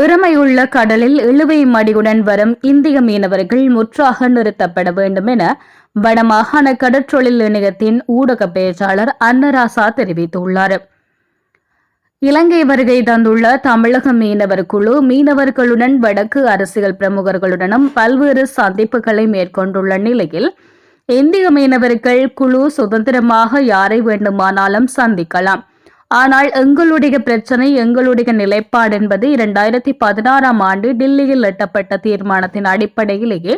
இறமையுள்ள கடலில் இழுவை மடியுடன் வரும் இந்திய மீனவர்கள் முற்றாக நிறுத்தப்பட வேண்டும் என வடமாகாண கடற்றொழில் இணையத்தின் ஊடக பேச்சாளர் அன்னராசா தெரிவித்துள்ளார். இலங்கை வருகை தந்துள்ள தமிழக மீனவர் குழு மீனவர்களுடன் வடக்கு அரசியல் பிரமுகர்களுடனும் பல்வேறு சந்திப்புகளை மேற்கொண்டுள்ள நிலையில் இந்திய மீனவர்கள் குழு சுதந்திரமாக யாரை வேண்டுமானாலும் சந்திக்கலாம். ஆனால் எங்களுடைய பிரச்சனை எங்களுடைய நிலைப்பாடு என்பது இரண்டாயிரத்தி பதினாறாம் ஆண்டு டில்லியில் எட்டப்பட்ட தீர்மானத்தின் அடிப்படையிலேயே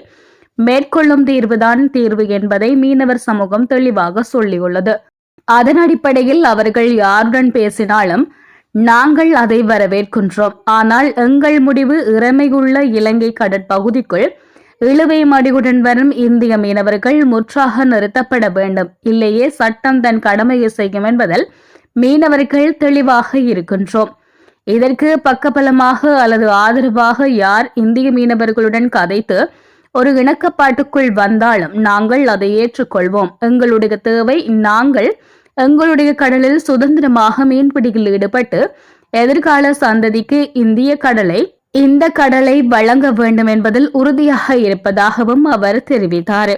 மேற்கொள்ளும் தீர்வுதான் தீர்வு என்பதை மீனவர் சமூகம் தெளிவாக சொல்லியுள்ளது. அதன் அடிப்படையில் அவர்கள் யாருடன் பேசினாலும் நாங்கள் அதை வரவேற்கின்றோம். ஆனால் எங்கள் முடிவு இறமையுள்ள இலங்கை கடற்பகுதிக்குள் இழுவை மடிவுடன் வரும் இந்திய மீனவர்கள் முற்றாக நிறுத்தப்பட வேண்டும். இல்லையே சட்டம் தன் கடமையை செய்யும் என்பதில் மீனவர்கள் தெளிவாக இருக்கின்றோம். இதற்கு பக்கபலமாக அல்லது ஆதரவாக யார் இந்திய மீனவர்களுடன் கதைத்து ஒரு இணக்கப்பாட்டுக்குள் வந்தாலும் நாங்கள் அதை ஏற்றுக்கொள்வோம். எங்களுடைய தேவை நாங்கள் எங்களுடைய கடலில் சுதந்திரமாக மீன்பிடியில் ஈடுபட்டு எதிர்கால சந்ததிக்கு இந்திய கடலை இந்த கடலை வழங்க வேண்டும் என்பதில் உறுதியாக இருப்பதாகவும் அவர் தெரிவித்தார்.